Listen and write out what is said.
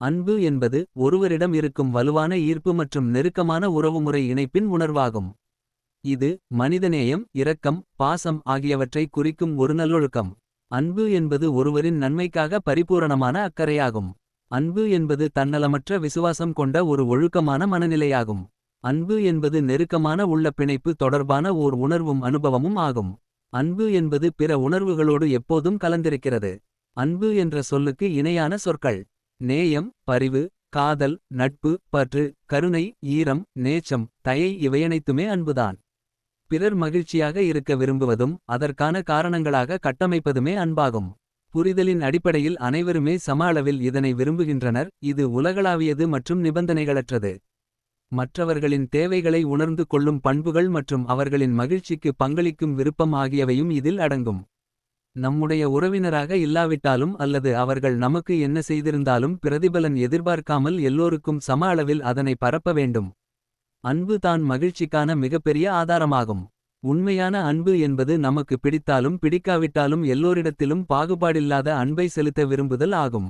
அன்பு என்பது ஒருவரிடம் இருக்கும் வலுவான ஈர்ப்பு மற்றும் நெருக்கமான உறவுமுறை இணைப்பின் உணர்வாகும். இது மனிதநேயம் இரக்கம் பாசம் ஆகியவற்றை குறிக்கும் ஒரு நல்லொழுக்கம். அன்பு என்பது ஒருவரின் நன்மைக்காக பரிபூரணமான அக்கறையாகும். அன்பு என்பது தன்னலமற்ற விசுவாசம் கொண்ட ஒரு ஒழுக்கமான மனநிலையாகும். அன்பு என்பது நெருக்கமான உள்ள பிணைப்பு தொடர்பான ஓர் உணர்வும் அனுபவமும் ஆகும். அன்பு என்பது பிற உணர்வுகளோடு எப்போதும் கலந்திருக்கிறது. அன்பு என்ற சொல்லுக்கு இணையான சொற்கள். நேயம் பரிவு காதல் நட்பு பற்று கருணை ஈரம் நேச்சம் தயை இவையனைத்துமே அன்புதான். பிறர் மகிழ்ச்சியாக இருக்க விரும்புவதும் அதற்கான காரணங்களாக கட்டமைப்பதுமே அன்பாகும். புரிதலின் அடிப்படையில் அனைவருமே சம அளவில் இதனை விரும்புகின்றனர் இது உலகளாவியது மற்றும் நிபந்தனைகளற்றது. மற்றவர்களின் தேவைகளை உணர்ந்து கொள்ளும் பண்புகள் மற்றும் அவர்களின் மகிழ்ச்சிக்கு பங்களிக்கும் விருப்பம் ஆகியவையும் இதில் அடங்கும். நம்முடைய உறவினராக இல்லாவிட்டாலும் அல்லது அவர்கள் நமக்கு என்ன செய்திருந்தாலும் பிரதிபலன் எதிர்பார்க்காமல் எல்லோருக்கும் சம அளவில் அதனை பரப்ப வேண்டும். அன்பு தான் மகிழ்ச்சிக்கான மிகப்பெரிய ஆதாரமாகும். உண்மையான அன்பு என்பது நமக்கு பிடித்தாலும் பிடிக்காவிட்டாலும் எல்லோரிடத்திலும் பாகுபாடில்லாத அன்பை செலுத்த விரும்புதல் ஆகும்.